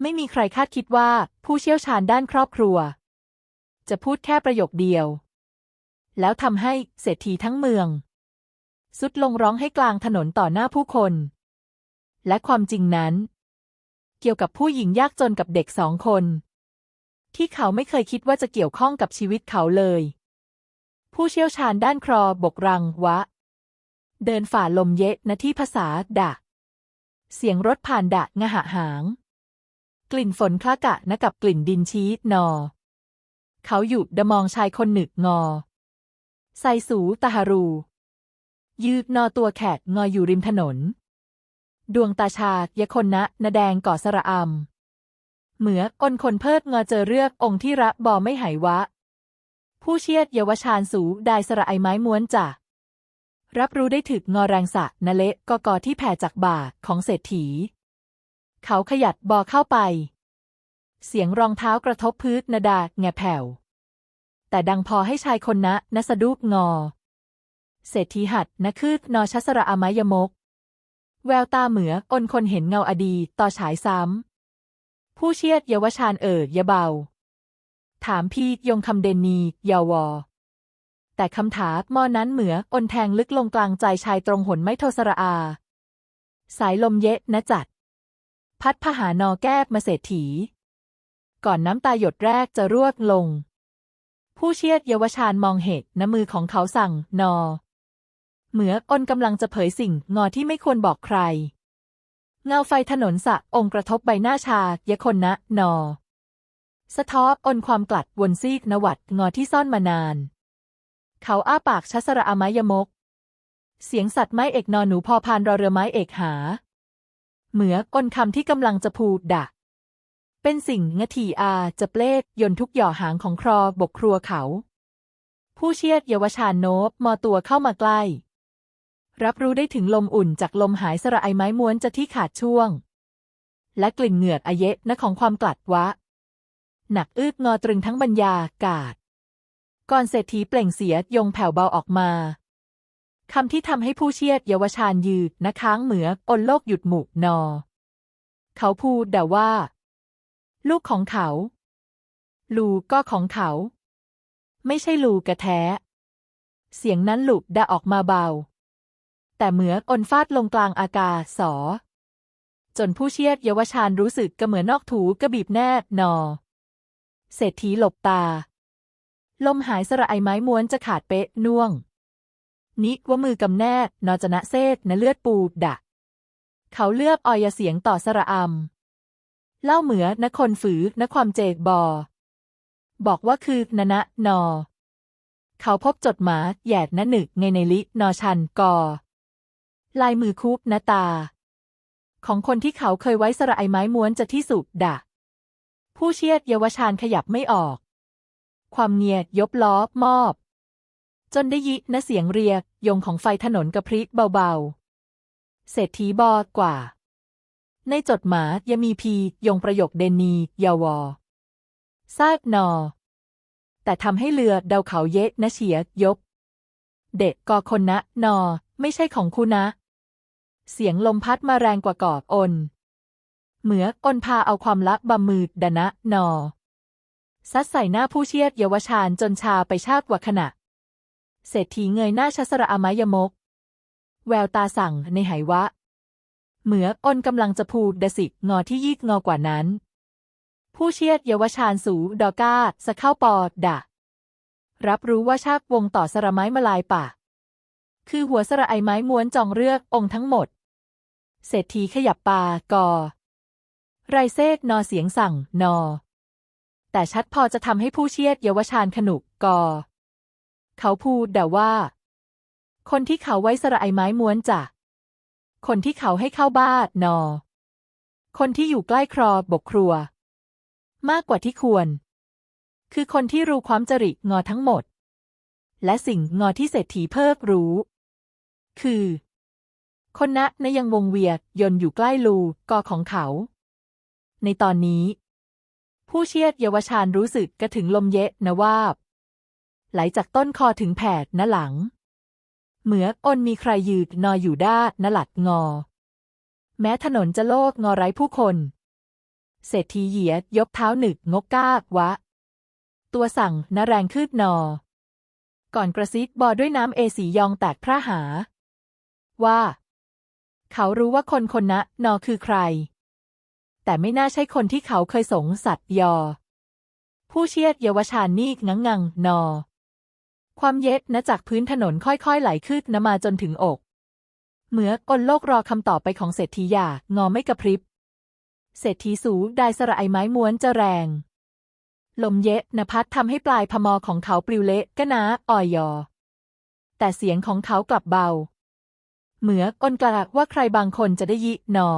ไม่มีใครคาดคิดว่าผู้เชี่ยวชาญด้านครอบครัว จะพูดแค่ประโยคเดียว แล้วทำให้เศรษฐีทั้งเมือง สุดลงร้องให้กลางถนนต่อหน้าผู้คน และความจริงนั้น เกี่ยวกับผู้หญิงยากจนกับเด็กสองคน ที่เขาไม่เคยคิดว่าจะเกี่ยวข้องกับชีวิตเขาเลย ผู้เชี่ยวชาญด้านครอบกรังวะ เดินฝ่าลมเยะณที่ภาษาดะ เสียงรถผ่านดะงะหะหาง กลิ่นฝนคละกะนะกับกลิ่นดินชี้นอ เขาหยุดดมองชายคนหนึกงอใส่สูตาฮารู ยืดนอตัวแขกงออยู่ริมถนน ดวงตาชายะคนนะนะแดงก่อสระอำเหมืออนคนเพิดงอเจอเรือกองค์ที่ระบอไม่หายวะ ผู้เชียดเยาวชานสูได้สระไอไม้ม้วนจ่ะรับรู้ได้ถึกงอแรงสะนะเละกอกอที่แผ่จากบ่าของเศรษฐี เขาขยัดบอเข้าไป เสียงรองเท้ากระทบพื้นนาดาแงแผ่ว แต่ดังพอให้ชายคนนะนะสะดุกงอ เศรษฐีหัดนะคืดนอชัสระอามายมก แววตาเหมืออนคนเห็นเงาอดีต่อฉายซ้ำ ผู้เชียดเยาวชานเอ่ยยะเบา ถามพี่ยงคำเดนนีเยาวอแต่คำถามมอนั้นเหมืออนแทงลึกลงกลางใจชายตรงหนไม่โทสระอา สายลมเยะนะจัด พัดพหานอแก้บมาเศรษฐี ก่อนน้ำตาหยดแรกจะร่วดลง ผู้เชียดเยาวชานมองเหตุน้ำมือของเขาสั่งนอ เหมืออนกำลังจะเผยสิ่งงอที่ไม่ควรบอกใคร เงาไฟถนนสะองค์กระทบใบหน้าชา ยะคนนะนอ สะท้อนอนความกลัดวนซีกนวัดงอที่ซ่อนมานาน เขาอ้าปากชัสระอามายมก เสียงสัตว์ไม้เอกนอนหนูพอพานรอเรือไม้เอกหา เหมือกอนคำที่กำลังจะพูดดะเป็นสิ่งงะทีอาจะเปลดยนทุกหย่อหางของครอบกครัวเขา ผู้เชียดเยาวชานโนบมอตัวเข้ามาใกล้ รับรู้ได้ถึงลมอุ่นจากลมหายสระไอไม้ม้วนจะที่ขาดช่วง และกลิ่นเหงือกอเยะนะของความกลัดวะ หนักอึกงอตรึงทั้งบรรยากาศ ก่อนเศรษฐีเปล่งเสียยงแผ่วเบาออกมา คำที่ทำให้ผู้เชียดเยาวชานยืดนะค้างเหมืออนโลกหยุดหมุกนอ เขาพูดด่ว่า ลูกของเขา ลูกก็ของเขา ไม่ใช่ลูกกระแท้ เสียงนั้นหลุดดาออกมาเบา แต่เหมืออนฟาดลงกลางอากาศสอ จนผู้เชียดเยาวชานรู้สึกกระเหมือนนอกถูกระบีบแนบนอ เศรษฐีหลบตา ลมหายสระไอไม้ม้วนจะขาดเป๊ะน่วง นิว่ามือกำแนบนอจนะเซตนะเลือดปูดะ เขาเลือกออยเสียงต่อสระอำเล่าเหมือนคนฝือนความเจกบอ บอกว่าคือนนะนอ เขาพบจดหมายแยดนะหนึกไงในลินอชันกอ ลายมือคูบนะตา ของคนที่เขาเคยไว้สระไอไม้ม้วนจะที่สุดดะ ผู้เชียดเยาวชานขยับไม่ออก ความเงียดยบล้อมอบ จนได้ยินะเสียงเรียก ยงของไฟถนนกระพริบเบาๆ เศรษฐีบอกกว่า ในจดหมายยังมีพียงประโยคเดนียาวอซากนอ แต่ทำให้เรือเดาเขาเยะนะเฉียยบ เด็กกอคนนะนอ ไม่ใช่ของคุณนะ เสียงลมพัดมาแรงกว่ากอบอน เหมืออนพาเอาความลับบำมืดดนะนอซัดใส่หน้าผู้เชียดเยาวชานจนชาไปชากว่าขณะ เศรษฐีเงยหน้าชัสระอามายมก แววตาสั่งในไหวะ เหมืออนกำลังจะพูดดสิกงอที่ยีกงอกว่านั้น ผู้เชียดเยาวชานสูดอก้าสะเข้าปอดดะ รับรู้ว่าชากวงต่อสระไม้มาลายป่า คือหัวสระไอไม้ม้วนจองเลือกองค์ทั้งหมด เศรษฐีขยับปากอ ไรเซกนอเสียงสั่งนอ แต่ชัดพอจะทำให้ผู้เชียดเยาวชานขนุกกอ เขาพูดแต่ว่า คนที่เขาไว้สระไอไม้ม้วนจ้ะคนที่เขาให้เข้าบ้านนอ คนที่อยู่ใกล้ครอบกครัว มากกว่าที่ควร คือคนที่รู้ความจริงอทั้งหมด และสิ่งงอที่เศรษฐีเพิกรู้ คือ คนนะนยังวงเวียดยนอยู่ใกล้ลูกอของเขา ในตอนนี้ ผู้เชียดเยาวชานรู้สึกกระถึงลมเยะนะว่า ไหลจากต้นคอถึงแผดนะหลัง เหมืออนมีใครยืดนออยู่ด้านนหลัดงอ แม้ถนนจะโลกงอไร้ผู้คน เศรษฐีเหยียดยกเท้าหนึกงกก้ากวะ ตัวสั่งนแรงคืดนอ ก่อนกระซิบบอด้วยน้ำเอสียองแตกพระหา ว่า เขารู้ว่าคนคนนะนอคือใคร แต่ไม่น่าใช่คนที่เขาเคยสงสัตย์ยอผู้เชียดเยาวชานนีกงังงังนอ ความเย็ดนะจากพื้นถนนค่อยๆ ไหลขึ้นนะมาจนถึงอก เหมือกลโลกรอคำตอบไปของเศรษฐีหยางอไม่กระพริบ เศรษฐีสูได้สระไอไม้ม้วนจะแรง ลมเยะนพัดทำให้ปลายพมอของเขาปลิวเละกะนะออยยอ แต่เสียงของเขากลับเบา เหมือกลกระว่าใครบางคนจะได้ยินอ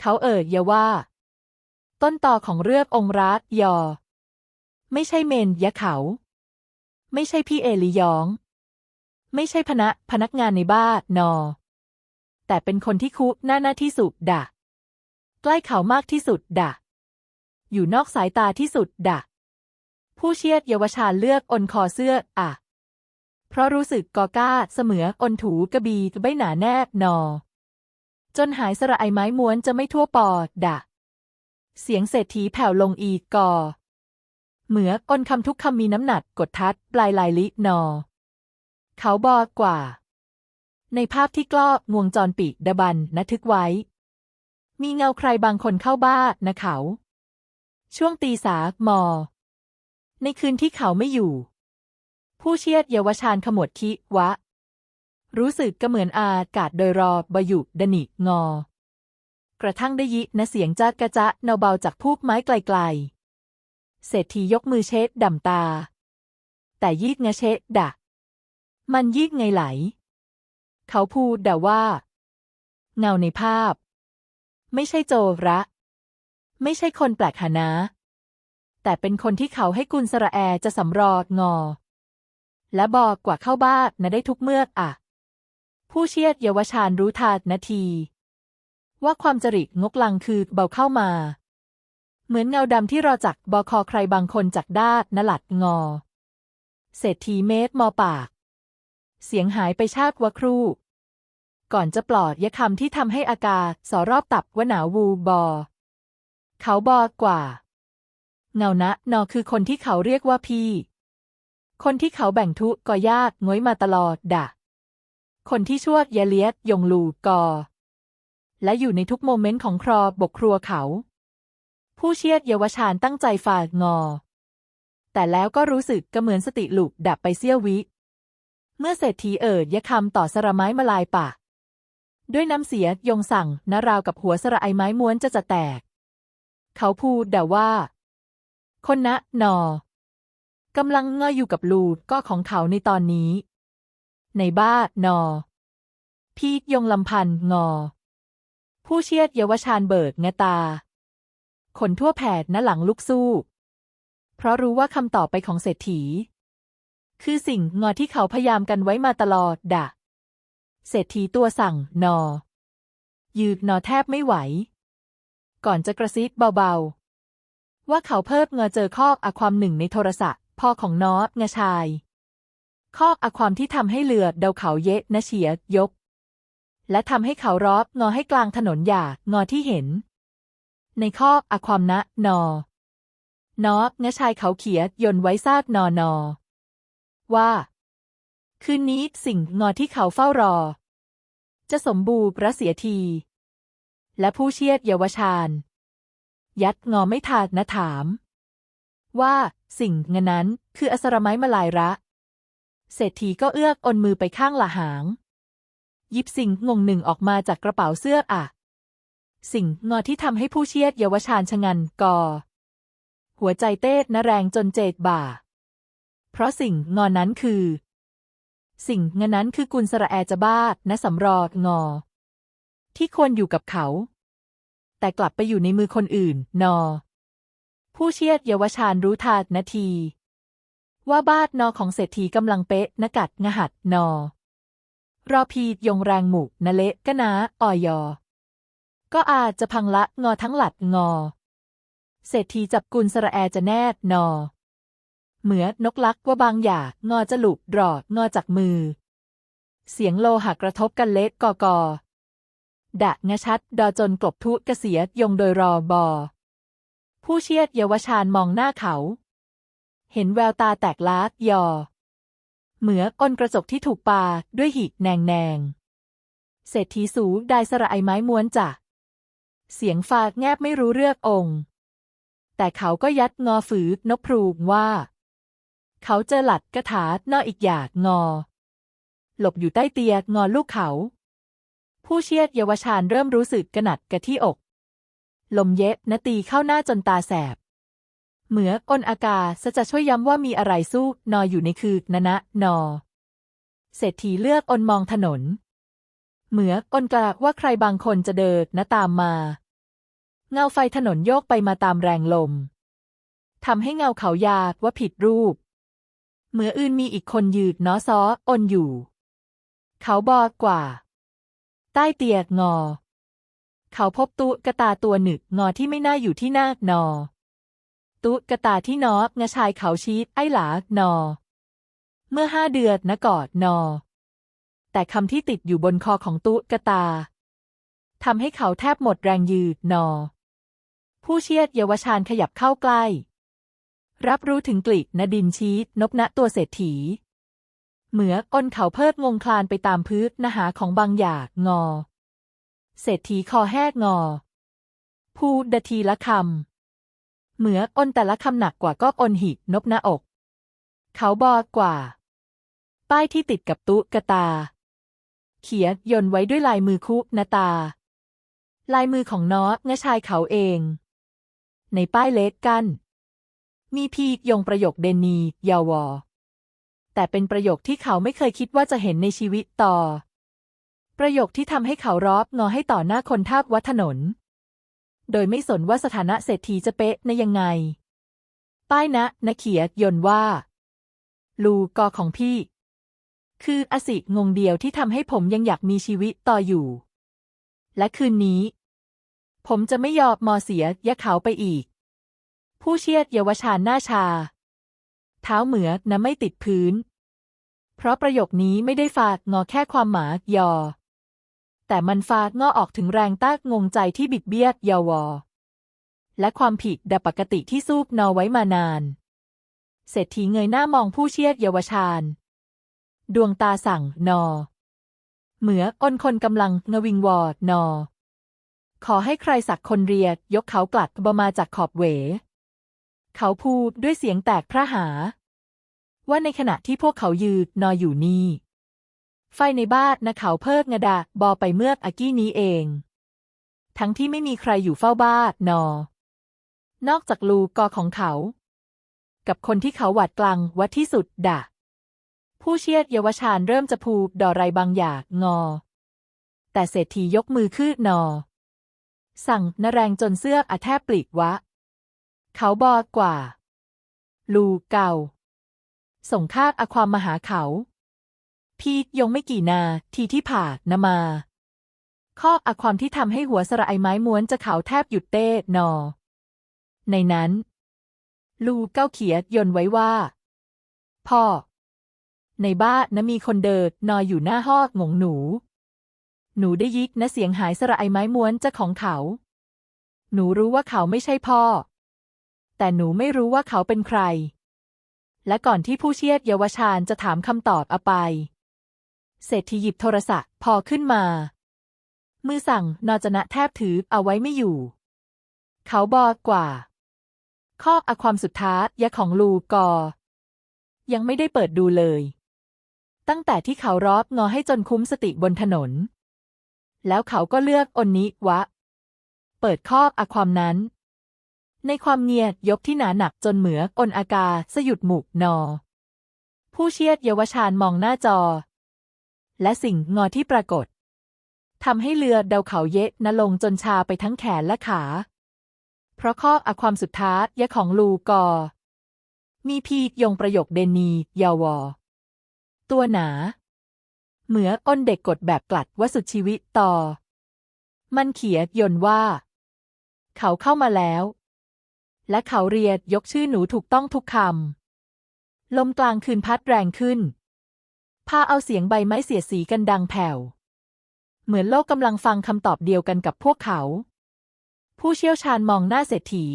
เขาเอ่ยยาว่า ต้นต่อของเรือกองรักยอ ไม่ใช่เมนยะเขา ไม่ใช่พี่เอลิยอง ไม่ใช่พนักพนักงานในบ้านนอ แต่เป็นคนที่คุหน้าหน้าที่สุดดะใกล้เขามากที่สุดดะอยู่นอกสายตาที่สุดดะผู้เชียดเยาวชาเลือกอนคอเสื้ออะ เพราะรู้สึกกอก้าเสมืออนถูกระบีใบหนาแนบนอ จนหายสระไอไม้ม้วนจะไม่ทั่วปอดดะเสียงเศรษฐีแผ่วลงอีกกอ เหมือกอนคำทุกคำมีน้ำหนักกดทัดปลายลายลินอ เขาบอกกว่า ในภาพที่กล้องวงจรปิดดบันนะทึกไว้ มีเงาใครบางคนเข้าบ้านนะเขา ช่วงตีสามอ ในคืนที่เขาไม่อยู่ ผู้เชียดเยาวชาญขมวดคิวะ รู้สึกก็เหมือนอากาศโดยรอบบอยู่ดนิงอ กระทั่งได้ยินเสียงจากระจะเนาเบาจากพูบไม้ไกลๆ เศรษฐียกมือเช็ดดำตา แต่ยีกงะเช็ดดะ มันยีกไงไหล เขาพูดด่าว่า เงาในภาพ ไม่ใช่โจระ ไม่ใช่คนแปลกหานะ แต่เป็นคนที่เขาให้กุลสระแอจะสำรอดงอ และบอกกว่าเข้าบ้านนะได้ทุกเมื่ออะ ผู้เชียดเยาวชาญรู้ทันนาที ว่าความจริตงกลังคือเบาเข้ามา เหมือนเงาดำที่รอจักบอคอใครบางคนจากด้านหลัดงอ เศรษฐีเมตรมอปาก เสียงหายไปชาติวะครู่ ก่อนจะปลอดยะคำที่ทำให้อากาศสอรอบตับว่าหนาววูบอ เขาบอกว่า เงานะนอคือคนที่เขาเรียกว่าพี่ คนที่เขาแบ่งทุกอยากง้อยมาตลอดด่ะ คนที่ชวดยาเลียดยงลูกอ และอยู่ในทุกโมเมนต์ของครอบกครัวเขา ผู้เชียดเยาวชาญตั้งใจฝากงอ แต่แล้วก็รู้สึกก็เหมือนสติหลุกดับไปเสี้ยววิ เมื่อเศรษฐีเอิดยะคำต่อสระไม้มาลายปากด้วยน้ำเสียยงสั่งนาราวกับหัวสระไอไม้ม้วนจะจะแตก เขาพูดด่าว่า คนนะนอกำลังเงยอยู่กับลูดก็ของเขาในตอนนี้ ในบ้านนอ พีกยงลำพันงอ ผู้เชียดเยาวชาญเบิกงะตา คนทั่วแผดณหลังลุกสู้ เพราะรู้ว่าคำตอบไปของเศรษฐี คือสิ่งงอที่เขาพยายามกันไว้มาตลอดดะเศรษฐีตัวสั่งนอ ยืดนอแทบไม่ไหว ก่อนจะกระซิบเบาๆ ว่าเขาเพิ่มเงอเจอข้ออะความหนึ่งในโทรศัพท์พ่อของนอตงะชาย ข้ออะความที่ทำให้เรือเดาเขาเยะนะเฉียยก และทำให้เขารอบงอให้กลางถนนหยางอที่เห็น ในข้ออะความนะนอนอตงะชายเขาเขียยนไว้ซาดนอนอว่า คืนนี้สิ่งงอที่เขาเฝ้ารอ จะสมบูรณ์ระเสียที และผู้เชียดเยาวชาญ ยัดงอไม่ทาดนะถาม ว่าสิ่งงนั้นคืออสรไม้มาลายระ เศรษฐีก็เอื้อกอนมือไปข้างละหาง ยิบสิ่งงงหนึ่งออกมาจากกระเป๋าเสื้ออะ สิ่งงอที่ทำให้ผู้เชียดเยาวชาญชะงันกอหัวใจเต้นแรงจนเจดบ่า เพราะสิ่งงอนั้นคือ สิ่งงนนั้นคือกุลสระแอจะบ้าณสำรอดงอ ที่ควรอยู่กับเขา แต่กลับไปอยู่ในมือคนอื่น นอ ผู้เชียดเยาวชาญรู้ทานาที ว่าบ้านนอของเศรษฐีกำลังเป๊ะนกัดงหัดนอรอพีดยงแรงหมุนเละกะนาออยอ ก็อาจจะพังละงอทั้งหลัดงอ เศรษฐีจับกุลสระแอจะแนดนอ เหมือนนกลักว่าบางอย่างงอจะหลุดรอดงอจากมือ เสียงโลหะกระทบกันเละกอกอดะงะชัด ดอจนกลบทุกระเสียยงโดยรอบอ ผู้เชียดเยาวชาญมองหน้าเขา เห็นแววตาแตกล้ายอ เหมือนก้นกระจกที่ถูกปาด้วยหิกแนงแนงเศรษฐีสูได้สระไอไม้ม้วนจ้ะ เสียงฟาดแงบไม่รู้เรื่ององค์ แต่เขาก็ยัดงอฝืนกพรูงว่า เขาเจอหลัดกระถานออีกอย่างงอ หลบอยู่ใต้เตียงอลูกเขา ผู้เชียดเยาวชาญเริ่มรู้สึกกระหนัดกระที่อก ลมเย็บนตีเข้าหน้าจนตาแสบ เหมืออนอากาศจะช่วยย้ำว่ามีอะไรสู้นออยู่ในคือนะนะนอ เศรษฐีเลือกอนมองถนน เหมืออนกะว่าใครบางคนจะเดินนะตามมา เงาไฟถนนโยกไปมาตามแรงลมทำให้เงาเขายากว่าผิดรูป เหมืออื่นมีอีกคนยืดน้อซ้ออนอยู่ เขาบอกกว่า ใต้เตียกงอ เขาพบตุกตาตัวหนึกงอที่ไม่น่าอยู่ที่หน้านอ ตุกตาที่นอกงะชายเขาชี้ไอ้หลานอ เมื่อห้าเดือนนะกอดนอ แต่คำที่ติดอยู่บนคอของตุ๊กตาทำให้เขาแทบหมดแรงยืดนอ ผู้เชียดเยาวชาญขยับเข้าใกล้ รับรู้ถึงกลิ่นดินชีนบณตัวเศรษฐี เหมืออ้นเขาเพิดงงคลานไปตามพื้นนหาของบางอย่างงอ เศรษฐีคอแหกงอ พูดดทีละคำ เหมืออ้นแต่ละคำหนักกว่าก็อนหินบหน้าอก เขาบอกกว่า ป้ายที่ติดกับตุ๊กตา เขียนยนไว้ด้วยลายมือคุนาตา ลายมือของน้องชายเขาเอง ในป้ายเล็กกัน มีพียงประโยคเดนียาวอ แต่เป็นประโยคที่เขาไม่เคยคิดว่าจะเห็นในชีวิตต่อ ประโยคที่ทำให้เขารอบงอให้ต่อหน้าคนทาบวัดถนน โดยไม่สนว่าสถานะเศรษฐีจะเป๊ะในยังไง ป้ายนะนะเขียยนว่า ลูกอของพี่ คืออสิงงเดียวที่ทำให้ผมยังอยากมีชีวิตต่ออยู่ และคืนนี้ ผมจะไม่ยอมมอเสียยะเขาไปอีก ผู้เชียดเยาวชาญหน้าชา เท้าเหมือนะไม่ติดพื้น เพราะประโยคนี้ไม่ได้ฟาดงอแค่ความหมายยอแต่มันฟาดงอออกถึงแรงต้างงใจที่บิดเบี้ยยาวอ และความผิดดับปกติที่ซูบนอไว้มานานเศรษฐีเงยหน้ามองผู้เชียดเยาวชาญ ดวงตาสั่งนอ เหมืออ้นคนกำลังงวิงวอดนอ ขอให้ใครสักคนเรียด ยกเขากลัดบมาจากขอบเหว เขาพูดด้วยเสียงแตกพระหา ว่าในขณะที่พวกเขายืนนออยู่นี่ ไฟในบ้านนะเขาเพิกงดาบอไปเมื่ออากี้นี้เอง ทั้งที่ไม่มีใครอยู่เฝ้าบ้านนอ นอกจากลูกอของเขา กับคนที่เขาหวาดกลังวัดที่สุดดะ ผู้เชียดเยาวชาญเริ่มจะพูดดอไรบางอย่างงอ แต่เศรษฐียกมือคือนอ สั่งนแรงจนเสื้ออาแทบปลีกวะ เขาบอกกว่า ลูเก่า ส่งคาดอาความมาหาเขา พียงไม่กี่นาทีที่ผ่านนมา ข้ออาความที่ทำให้หัวสระไอไม้ม้วนจะเขาแทบหยุดเต้นอ ในนั้น ลูเก้าเขียดยนไว้ว่า พ่อ ในบ้านนะมีคนเดินนอยอยู่หน้าห้องงงหนู หนูได้ยิกนะเสียงหายสระไอไม้ม้วนจะของเขา หนูรู้ว่าเขาไม่ใช่พ่อ แต่หนูไม่รู้ว่าเขาเป็นใคร และก่อนที่ผู้เชี่ยดเยาวชาญจะถามคำตอบเอาไป เศรษฐีหยิบโทรศัพท์พอขึ้นมา มือสั่งนอจนะแทบถือเอาไว้ไม่อยู่ เขาบอกกว่า ข้ออความสุดท้ายยะของลูกอยังไม่ได้เปิดดูเลย ตั้งแต่ที่เขารอบงอให้จนคุ้มสติบนถนน แล้วเขาก็เลือกอนนิวะ เปิดข้ออาความนั้น ในความเงียบยกที่หนาหนักจนเหมือกอนอากาสยุดหมุกนอ ผู้เชียดเยาวชาญมองหน้าจอ และสิ่งงอที่ปรากฏทำให้เรือเดาเขาเยะนลงจนชาไปทั้งแขนและขา เพราะข้ออความสุดท้ายะของลูกอ มีพียงประโยคเดนียาวอ ตัวหนา เหมืออ้นเด็กกดแบบกลัดว่าสุดชีวิตต่อ มันเขียยนว่า เขาเข้ามาแล้ว และเขาเรียดยกชื่อหนูถูกต้องทุกคำ ลมกลางคืนพัดแรงขึ้น พาเอาเสียงใบไม้เสียดสีกันดังแผ่ว เหมือนโลกกำลังฟังคำตอบเดียวกันกับพวกเขา ผู้เชี่ยวชาญมองหน้าเศรษฐี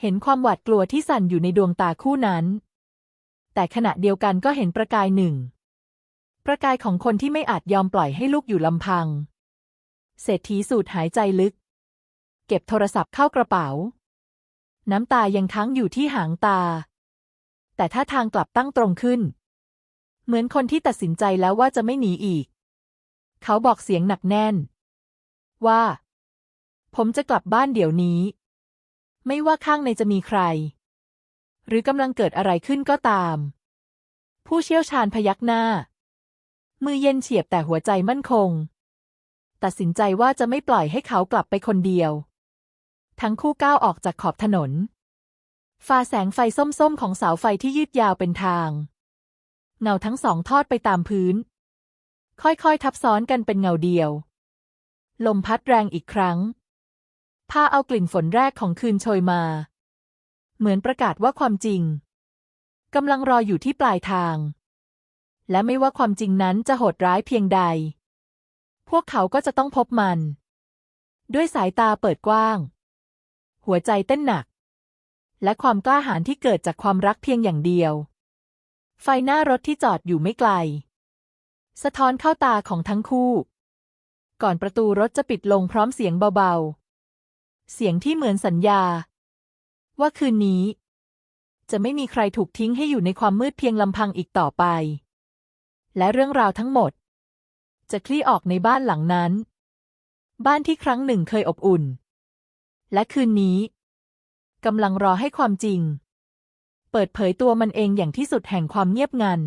เห็นความหวาดกลัวที่สั่นอยู่ในดวงตาคู่นั้น แต่ขณะเดียวกันก็เห็นประกายหนึ่ง ประกายของคนที่ไม่อาจยอมปล่อยให้ลูกอยู่ลำพัง เศรษฐีสูดหายใจลึก เก็บโทรศัพท์เข้ากระเป๋า น้ำตายังค้างอยู่ที่หางตา แต่ท่าทางกลับตั้งตรงขึ้น เหมือนคนที่ตัดสินใจแล้วว่าจะไม่หนีอีก เขาบอกเสียงหนักแน่น ว่า ผมจะกลับบ้านเดี๋ยวนี้ ไม่ว่าข้างในจะมีใคร หรือกำลังเกิดอะไรขึ้นก็ตาม ผู้เชี่ยวชาญพยักหน้า มือเย็นเฉียบแต่หัวใจมั่นคง ตัดสินใจว่าจะไม่ปล่อยให้เขากลับไปคนเดียว ทั้งคู่ก้าวออกจากขอบถนนฟ้าแสงไฟส้มๆ ของเสาไฟที่ยืดยาวเป็นทาง เงาทั้งสองทอดไปตามพื้น ค่อยๆ ทับซ้อนกันเป็นเงาเดียว ลมพัดแรงอีกครั้ง พาเอากลิ่นฝนแรกของคืนโชยมา เหมือนประกาศว่าความจริงกำลังรออยู่ที่ปลายทาง และไม่ว่าความจริงนั้นจะโหดร้ายเพียงใด พวกเขาก็จะต้องพบมัน ด้วยสายตาเปิดกว้าง หัวใจเต้นหนัก และความกล้าหาญที่เกิดจากความรักเพียงอย่างเดียว ไฟหน้ารถที่จอดอยู่ไม่ไกล สะท้อนเข้าตาของทั้งคู่ ก่อนประตูรถจะปิดลงพร้อมเสียงเบาๆ เสียงที่เหมือนสัญญา ว่าคืนนี้ จะไม่มีใครถูกทิ้งให้อยู่ในความมืดเพียงลำพังอีกต่อไป และเรื่องราวทั้งหมด จะคลี่ออกในบ้านหลังนั้น บ้านที่ครั้งหนึ่งเคยอบอุ่น และคืนนี้กำลังรอให้ความจริง เปิดเผยตัวมันเองอย่างที่สุดแห่งความเงียบงัน